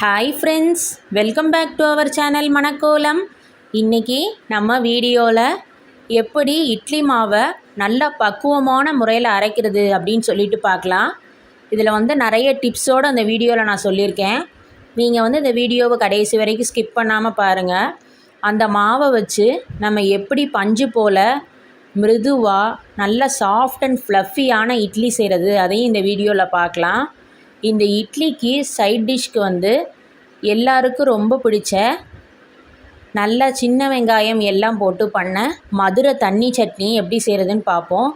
Hi friends welcome back to our channel Manakkolam இன்றைக்கி நம்ம வீடியோவில் எப்படி இட்லி மாவை நல்ல பக்குவமான முறையில் அரைக்கிறது அப்படின்னு சொல்லிட்டு பார்க்கலாம். இதில் வந்து நிறைய டிப்ஸோடு அந்த வீடியோவில் நான் சொல்லியிருக்கேன். நீங்கள் வந்து இந்த வீடியோவை கடைசி வரைக்கும் ஸ்கிப் பண்ணாமல் பாருங்கள் அந்த மாவை வச்சு நம்ம எப்படி பஞ்சு போல் மிருதுவாக நல்ல சாஃப்ட் அண்ட் ஃப்ளஃபியான இட்லி செய்கிறது அதையும் இந்த வீடியோவில் பார்க்கலாம். இந்த இட்லிக்கு சைட் டிஷ்க்கு வந்து எல்லாருக்கும் ரொம்ப பிடிச்ச நல்லா சின்ன வெங்காயம் எல்லாம் போட்டு பண்ண மதுரை தண்ணி சட்னி எப்படி செய்கிறதுன்னு பார்ப்போம்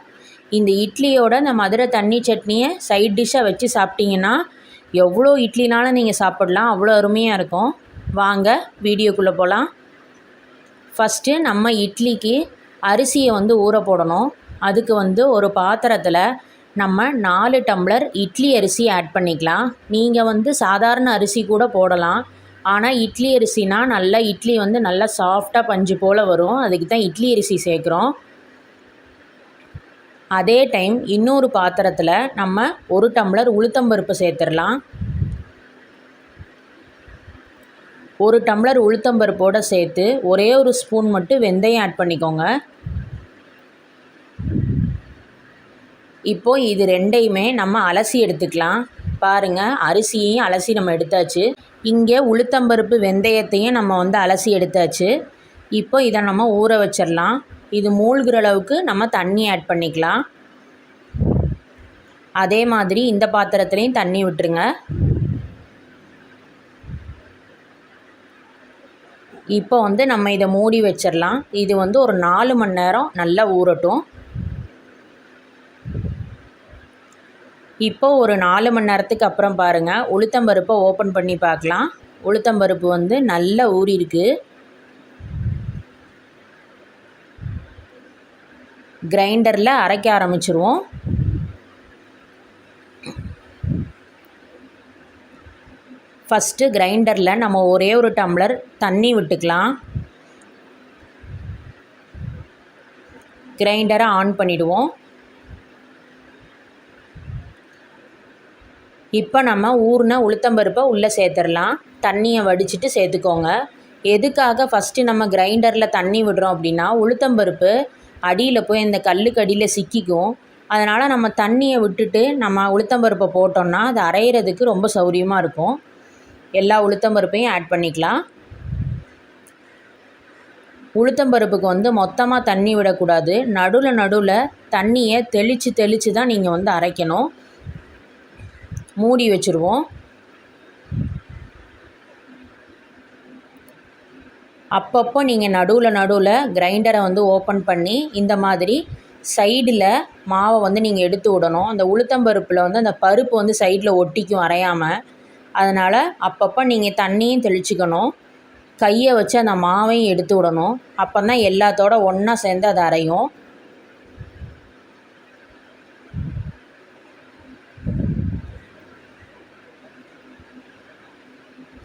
இந்த இட்லியோட இந்த மதுரை தண்ணி சட்னியை சைட் டிஷ்ஷாக வச்சு சாப்பிட்டீங்கன்னா எவ்வளோ இட்லினாலும் நீங்கள் சாப்பிடலாம். அவ்வளோ அருமையாக இருக்கும். வாங்க வீடியோக்குள்ளே போகலாம் ஃபஸ்ட்டு நம்ம இட்லிக்கு அரிசியை வந்து ஊற போடணும். அதுக்கு வந்து ஒரு பாத்திரத்தில் நம்ம நாலு டம்ளர் இட்லி அரிசி ஆட் பண்ணிக்கலாம். நீங்கள் வந்து சாதாரண அரிசி கூட போடலாம். ஆனால் இட்லி அரிசினா நல்லா இட்லி வந்து நல்லா சாஃப்டாக பஞ்சு போல் வரும். அதுக்கு தான் இட்லி அரிசி சேர்க்குறோம். அதே டைம் இன்னொரு பாத்திரத்தில் நம்ம ஒரு டம்ளர் உளுத்தம்பருப்பு சேர்த்துடலாம். ஒரு டம்ளர் உளுத்தம்பருப்போடு சேர்த்து ஒரே ஒரு ஸ்பூன் மட்டும் வெந்தயம் ஆட் பண்ணிக்கோங்க. இப்போது இது ரெண்டையுமே நம்ம அலசி எடுத்துக்கலாம். பாருங்கள் அரிசியையும் அலசி நம்ம எடுத்தாச்சு. இங்கே உளுத்தம்பருப்பு வெந்தயத்தையும் நம்ம வந்து அலசி எடுத்தாச்சு. இப்போ இதை நம்ம ஊற வச்சிடலாம். இது மூழ்கிற அளவுக்கு நம்ம தண்ணி ஆட் பண்ணிக்கலாம். அதே மாதிரி இந்த பாத்திரத்துலேயும் தண்ணி விட்டுருங்க. இப்போ வந்து நம்ம இதை மூடி வச்சிடலாம். இது வந்து ஒரு நாலு மணி நேரம் நல்லா ஊறட்டும். இப்போ ஒரு நாலு மணி நேரத்துக்கு அப்புறம் பாருங்கள் உளுத்தம்பருப்பை ஓப்பன் பண்ணி பார்க்கலாம். உளுத்தம்பருப்பு வந்து நல்லா ஊறியிருக்கு கிரைண்டரில் அரைக்க ஆரம்பிச்சிருவோம். ஃபஸ்ட்டு கிரைண்டரில் நம்ம ஒரே ஒரு டம்ளர் தண்ணி விட்டுக்கலாம். கிரைண்டரை ஆன் பண்ணிவிடுவோம் இப்போ நம்ம ஊர்ன உளுத்தம்பருப்பை உள்ளே சேர்த்துடலாம். தண்ணியை வடிச்சிட்டு சேர்த்துக்கோங்க. எதுக்காக ஃபஸ்ட்டு நம்ம கிரைண்டரில் தண்ணி விடுறோம் அப்படின்னா உளுத்தம்பருப்பு அடியில் போய் இந்த கல்லுக்கு அடியில் சிக்கிக்கும். அதனால் நம்ம தண்ணியை விட்டுட்டு நம்ம உளுத்தம்பருப்பை போட்டோம்னா அது அரைகிறதுக்கு ரொம்ப சௌரியமாக இருக்கும். எல்லா உளுத்தம்பருப்பையும் ஆட் பண்ணிக்கலாம். உளுத்தம்பருப்புக்கு வந்து மொத்தமாக தண்ணி விடக்கூடாது. நடுவில் நடுவில் தண்ணியை தெளித்து தெளித்து தான் நீங்கள் வந்து அரைக்கணும். மூடி வச்சுருவோம். அப்பப்போ நீங்கள் நடுவில் நடுவில் கிரைண்டரை வந்து ஓப்பன் பண்ணி இந்த மாதிரி சைடில் மாவை வந்து நீங்கள் எடுத்து விடணும். அந்த உளுத்தம்பருப்பில் வந்து அந்த பருப்பு வந்து சைடில் ஒட்டிக்கும் அரையாமல் அதனால் அப்பப்போ நீங்கள் தண்ணியும் தெளிச்சுக்கணும். கையை வச்சு அந்த மாவையும் எடுத்து விடணும். அப்போ தான் எல்லாத்தோட ஒன்றா சேர்ந்து அதை அரையும்.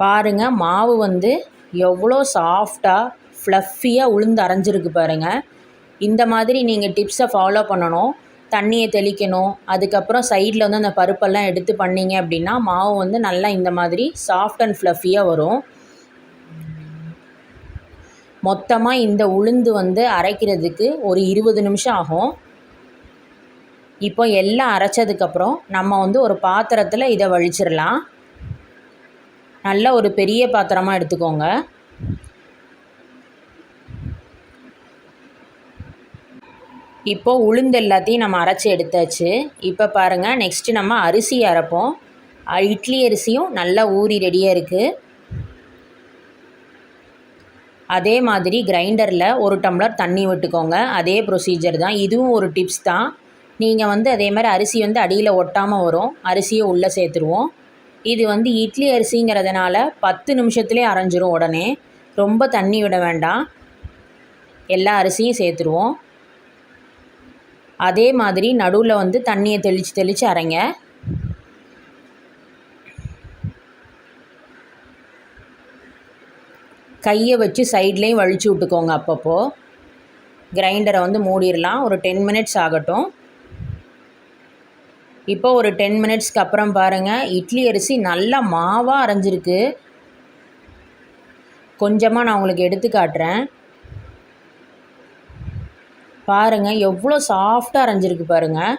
பாருங்கள் மாவு வந்து எவ்வளோ சாஃப்டாக ஃப்ளஃபியாக உளுந்து அரைஞ்சிருக்கு பாருங்கள் இந்த மாதிரி நீங்கள் டிப்ஸை ஃபாலோ பண்ணணும். தண்ணியை தெளிக்கணும். அதுக்கப்புறம் சைடில் வந்து அந்த பருப்பெல்லாம் எடுத்து பண்ணிங்க அப்படின்னா மாவு வந்து நல்லா இந்த மாதிரி சாஃப்ட் அண்ட் ஃப்ளஃபியாக வரும். மொத்தமாக இந்த உளுந்து வந்து அரைக்கிறதுக்கு ஒரு இருபது நிமிஷம் ஆகும். இப்போ எல்லாம் அரைச்சதுக்கப்புறம் நம்ம வந்து ஒரு பாத்திரத்தில் இதை வழிச்சிடலாம். நல்ல ஒரு பெரிய பாத்திரமாக எடுத்துக்கோங்க. இப்போது உளுந்து எல்லாத்தையும் நம்ம அரைச்சி எடுத்தாச்சு. இப்போ பாருங்கள் நெக்ஸ்ட்டு நம்ம அரிசி அரைப்போம். இட்லி அரிசியும் நல்லா ஊறி ரெடியாக இருக்குது அதே மாதிரி கிரைண்டரில் ஒரு டம்ளர் தண்ணி விட்டுக்கோங்க. அதே ப்ரொசீஜர் தான். இதுவும் ஒரு டிப்ஸ் தான். நீங்கள் வந்து அதே மாதிரி அரிசி வந்து அடியில் ஒட்டாமல் வரும். அரிசியை உள்ளே சேர்த்துருவோம். இது வந்து இட்லி அரிசிங்கிறதுனால பத்து நிமிஷத்துலேயே அரைஞ்சிரும் உடனே. ரொம்ப தண்ணி விட வேண்டாம். எல்லா அரிசியும் சேர்த்துருவோம். அதே மாதிரி நடுவில் வந்து தண்ணியை தெளித்து தெளித்து அரைங்க. கையை வச்சு சைட்லேயும் வலிச்சு விட்டுக்கோங்க அப்பப்போ. கிரைண்டரை வந்து மூடிடலாம். ஒரு டென் மினிட்ஸ் ஆகட்டும். இப்போ ஒரு டென் மினிட்ஸ்க்கு அப்புறம் பாருங்கள் இட்லி அரிசி நல்லா மாவாக அரைஞ்சிருக்கு. கொஞ்சமாக நான் உங்களுக்கு எடுத்து காட்டுறேன். பாருங்கள் எவ்வளோ சாஃப்டாக அரைஞ்சிருக்கு பாருங்கள்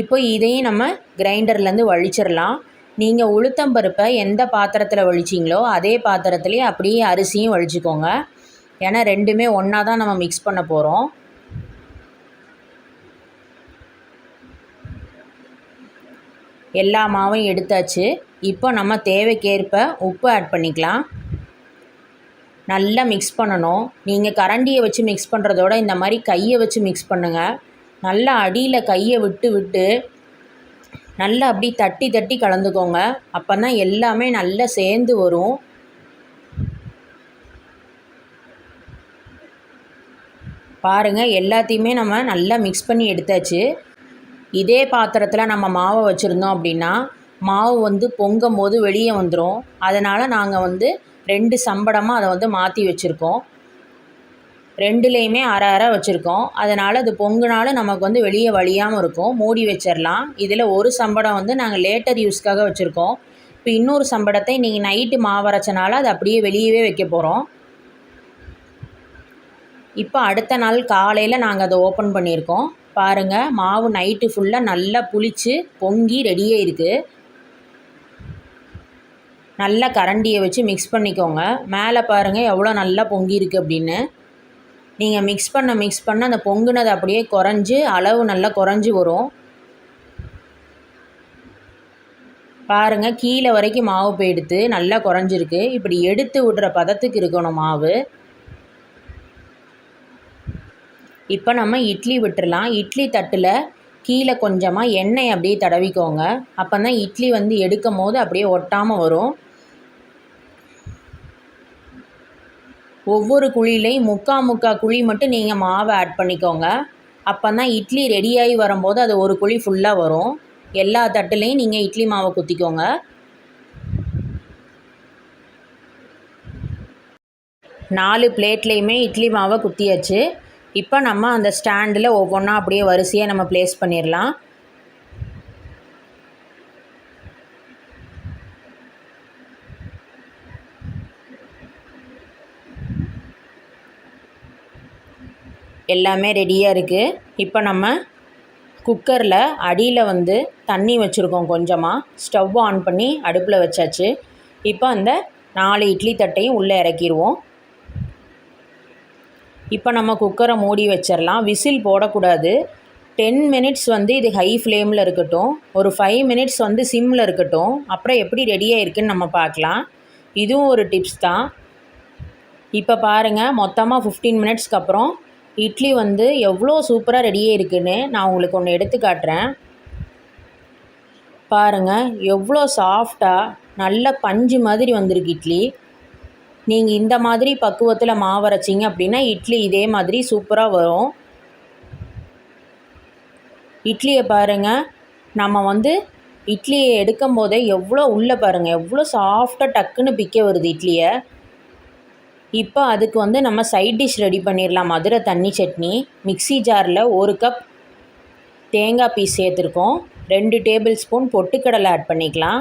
இப்போ இதையும் நம்ம கிரைண்டர்லேருந்து வழிச்சிடலாம். நீங்கள் உளுத்தம்பருப்பை எந்த பாத்திரத்தில் வழிச்சிங்களோ அதே பாத்திரத்துலேயே அப்படியே அரிசியும் வழிச்சிக்கோங்க. ஏன்னா ரெண்டுமே ஒன்றா தான் நம்ம மிக்ஸ் பண்ண போகிறோம் எல்லா மாவும் எடுத்தாச்சு. இப்போ நம்ம தேவைக்கேற்ப உப்பு ஆட் பண்ணிக்கலாம். நல்லா மிக்ஸ் பண்ணணும். நீங்கள் கரண்டியை வச்சு மிக்ஸ் பண்ணுறதோட இந்த மாதிரி கையை வச்சு மிக்ஸ் பண்ணுங்கள் நல்லா அடியில் கையை விட்டு விட்டு நல்லா அப்படி தட்டி தட்டி கலந்துக்கோங்க. அப்போ தான் எல்லாமே நல்லா சேர்ந்து வரும். பாருங்கள் எல்லாத்தையுமே நம்ம நல்லா மிக்ஸ் பண்ணி எடுத்தாச்சு. இதே பாத்திரத்தில் நம்ம மாவை வச்சுருந்தோம் அப்படின்னா மாவு வந்து பொங்கும் போது வெளியே வந்துடும் அதனால் நாங்கள் வந்து ரெண்டு சம்படமாக அதை வந்து மாற்றி வச்சுருக்கோம். ரெண்டுலேயுமே அரை அரை வச்சுருக்கோம். அதனால் அது பொங்குனாலும் நமக்கு வந்து வெளியே வழியாமல் இருக்கும். மூடி வச்சிடலாம் இதில் ஒரு சம்படம் வந்து நாங்கள் லேட்டர் யூஸ்க்காக வச்சுருக்கோம். இப்போ இன்னொரு சம்படத்தை நீங்கள் நைட்டு மாவரைச்சனால அது அப்படியே வெளியவே வைக்க போகிறோம் இப்போ அடுத்த நாள் காலையில் நாங்கள் அதை ஓப்பன் பண்ணியிருக்கோம். பாருங்கள் மாவு நைட்டு ஃபுல்லாக நல்லா புளித்து பொங்கி ரெடியாக இருக்குது நல்லா கரண்டியை வச்சு மிக்ஸ் பண்ணிக்கோங்க. மேலே பாருங்கள் எவ்வளோ நல்லா பொங்கி இருக்குது அப்படின்னு. நீங்கள் மிக்ஸ் பண்ண மிக்ஸ் பண்ண அந்த பொங்குனது அப்படியே குறைஞ்சி அளவு நல்லா குறைஞ்சி வரும். பாருங்கள் கீழே வரைக்கும் மாவு போயிடுத்து நல்லா குறைஞ்சிருக்கு. இப்படி எடுத்து விடுற பதத்துக்கு இருக்கணும் மாவு. இப்போ நம்ம இட்லி விட்டுறலாம். இட்லி தட்டில் கீழே கொஞ்சமாக எண்ணெய் அப்படியே தடவிக்கோங்க. அப்போ தான் இட்லி வந்து எடுக்கும் போது அப்படியே ஒட்டாமல் வரும். ஒவ்வொரு குழிலையும் முக்கா முக்கா குழி மட்டும் நீங்கள் மாவை ஆட் பண்ணிக்கோங்க. அப்போ தான் இட்லி ரெடியாகி வரும்போது அது ஒரு குழி ஃபுல்லாக வரும். எல்லா தட்டுலேயும் நீங்கள் இட்லி மாவை குத்திக்கோங்க. நாலு பிளேட்லேயுமே இட்லி மாவை குத்தியாச்சு. இப்போ நம்ம அந்த ஸ்டாண்டில் ஒவ்வொன்றா அப்படியே வரிசையாக நம்ம ப்ளேஸ் பண்ணிடலாம் எல்லாமே ரெடியாக இருக்குது இப்போ நம்ம குக்கரில் அடியில் வந்து தண்ணி வச்சுருக்கோம் கொஞ்சமாக ஸ்டவ் ஆன் பண்ணி அடுப்பில் வச்சாச்சு. இப்போ அந்த நாலு இட்லி தட்டையும் உள்ளே இறக்கிடுவோம் இப்போ நம்ம குக்கரை மூடி வச்சிடலாம் விசில் போடக்கூடாது. டென் மினிட்ஸ் வந்து இது ஹை ஃப்ளேமில் இருக்கட்டும். ஒரு ஃபைவ் மினிட்ஸ் வந்து சிம்மில் இருக்கட்டும். அப்புறம் எப்படி ரெடியாக இருக்குன்னு நம்ம பார்க்கலாம். இதுவும் ஒரு டிப்ஸ் தான். இப்போ பாருங்கள் மொத்தமாக ஃபிஃப்டீன் மினிட்ஸ்க்கு அப்புறம் இட்லி வந்து எவ்வளோ சூப்பராக ரெடியாக இருக்குதுன்னு நான் உங்களுக்கு ஒன்று எடுத்து காட்டுறேன். பாருங்கள் எவ்வளோ சாஃப்டாக நல்ல பஞ்சு மாதிரி வந்திருக்கு இட்லி. நீங்கள் இந்த மாதிரி பக்குவத்தில் மாவு அரைச்சிங்க அப்படின்னா இட்லி இதே மாதிரி சூப்பராக வரும். இட்லியை பாருங்கள் நம்ம வந்து இட்லியை எடுக்கும் போதே எவ்வளோ உள்ளே பாருங்கள் எவ்வளோ சாஃப்டாக டக்குன்னு பிக்க வருது இட்லியை. இப்போ அதுக்கு வந்து நம்ம சைட் டிஷ் ரெடி பண்ணிடலாம். மதுரை தண்ணி சட்னி. மிக்ஸி ஜாரில் ஒரு கப் தேங்காய் பீஸ் சேர்த்துருக்கோம். ரெண்டு டேபிள் ஸ்பூன் பொட்டுக்கடலை ஆட் பண்ணிக்கலாம்.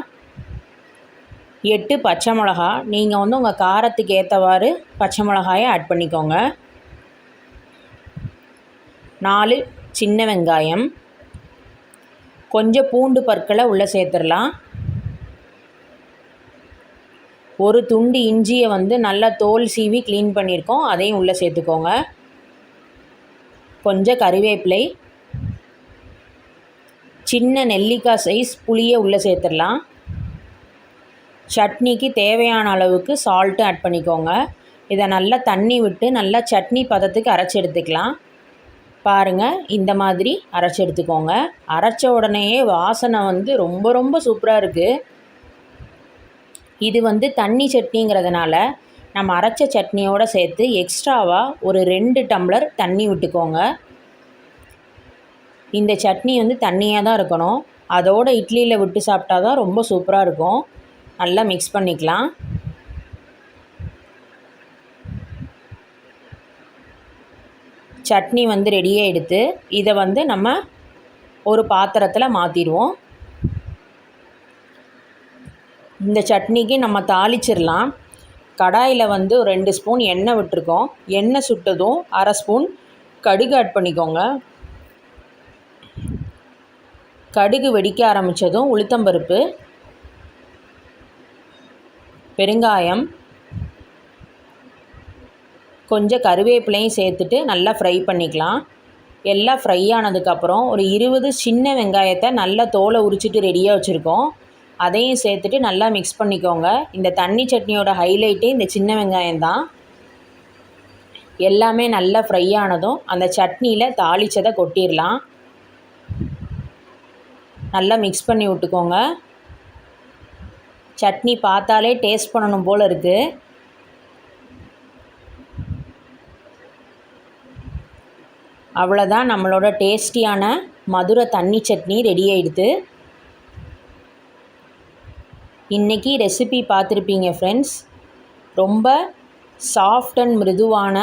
எட்டு பச்சை மிளகா. நீங்கள் வந்து உங்கள் காரத்துக்கு ஏற்றவாறு பச்சை மிளகாயை ஆட் பண்ணிக்கோங்க. நாலு சின்ன வெங்காயம். கொஞ்சம் பூண்டு பற்களை உள்ளே சேர்த்துடலாம். ஒரு துண்டு இஞ்சியை வந்து நல்லா தோல் சீவி க்ளீன் பண்ணியிருக்கோம். அதையும் உள்ளே சேர்த்துக்கோங்க. கொஞ்சம் கறிவேப்பிலை சின்ன நெல்லிக்காய் சைஸ் புளியை உள்ளே சேர்த்துடலாம். சட்னிக்கு தேவையான அளவுக்கு சால்ட்டு ஆட் பண்ணிக்கோங்க. இதை நல்லா தண்ணி விட்டு நல்லா சட்னி பதத்துக்கு அரைச்சி எடுத்துக்கலாம். பாருங்கள் இந்த மாதிரி அரைச்சி எடுத்துக்கோங்க. அரைச்ச உடனேயே வாசனை வந்து ரொம்ப ரொம்ப சூப்பராக இருக்குது இது வந்து தண்ணி சட்னிங்கிறதுனால நம்ம அரைச்ச சட்னியோடு சேர்த்து எக்ஸ்ட்ராவாக ஒரு ரெண்டு டம்ளர் தண்ணி விட்டுக்கோங்க. இந்த சட்னி வந்து தண்ணியாக தான் இருக்கணும். அதோடு இட்லியில் விட்டு சாப்பிட்டா தான் ரொம்ப சூப்பராக இருக்கும். நல்லா மிக்ஸ் பண்ணிக்கலாம். சட்னி வந்து ரெடியாக எடுத்து இதை வந்து நம்ம ஒரு பாத்திரத்தில் மாற்றிடுவோம் இந்த சட்னிக்கு நம்ம தாளிச்சிடலாம். கடாயில் வந்து ஒரு ரெண்டு ஸ்பூன் எண்ணெய் விட்டுருக்கோம். எண்ணெய் சுட்டதும் அரை ஸ்பூன் கடுகு ஆட் பண்ணிக்கோங்க. கடுகு வெடிக்க ஆரம்பித்ததும் உளுத்தம்பருப்பு பெருங்காயம் கொஞ்சம் கருவேப்பிலையும் சேர்த்துட்டு நல்லா ஃப்ரை பண்ணிக்கலாம். எல்லாம் ஃப்ரை ஆனதுக்கப்புறம் ஒரு இருபது சின்ன வெங்காயத்தை நல்லா தோலை உரிச்சிட்டு ரெடியாக வச்சுருக்கோம். அதையும் சேர்த்துட்டு நல்லா மிக்ஸ் பண்ணிக்கோங்க. இந்த தண்ணி சட்னியோட ஹைலைட்டே இந்த சின்ன வெங்காயம் தான். எல்லாமே நல்லா ஃப்ரை ஆனதும் அந்த சட்னியில் தாளித்ததை கொட்டிடலாம். நல்லா மிக்ஸ் பண்ணி விட்டுக்கோங்க. சட்னி பார்த்தாலே டேஸ்ட் பண்ணணும் போல் இருக்குது அவ்வளோதான் நம்மளோட டேஸ்டியான மதுரை தண்ணி சட்னி ரெடி ஆகிடுது இன்றைக்கி ரெசிபி பார்த்துருப்பீங்க ஃப்ரெண்ட்ஸ் ரொம்ப சாஃப்ட் அண்ட் மிருதுவான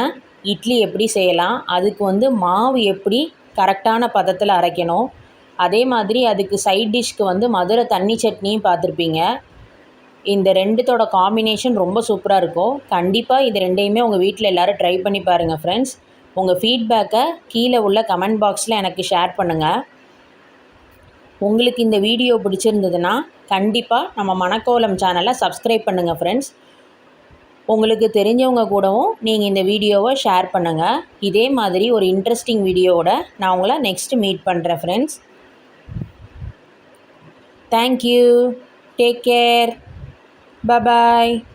இட்லி எப்படி செய்யலாம் அதுக்கு வந்து மாவு எப்படி கரெக்டான பதத்தில் அரைக்கணும் அதே மாதிரி அதுக்கு சைட் டிஷ்க்கு வந்து மதுரை தண்ணி சட்னியும் பார்த்துருப்பீங்க. இந்த ரெண்டுத்தோட காம்பினேஷன் ரொம்ப சூப்பராக இருக்கும். கண்டிப்பாக இது ரெண்டையுமே உங்கள் வீட்டில் எல்லோரும் ட்ரை பண்ணி பாருங்கள் ஃப்ரெண்ட்ஸ் உங்கள் ஃபீட்பேக்கை கீழே உள்ள கமெண்ட் பாக்ஸில் எனக்கு ஷேர் பண்ணுங்கள் உங்களுக்கு இந்த வீடியோ பிடிச்சிருந்ததுன்னா கண்டிப்பாக நம்ம மணக்கோலம் சேனலை சப்ஸ்கிரைப் பண்ணுங்கள் ஃப்ரெண்ட்ஸ் உங்களுக்கு தெரிஞ்சவங்க கூடவும் நீங்கள் இந்த வீடியோவை ஷேர் பண்ணுங்கள் இதே மாதிரி ஒரு இன்ட்ரெஸ்டிங் வீடியோவோட நான் உங்களை நெக்ஸ்ட் மீட் பண்ணுறேன் friends thank you take care Bye-bye.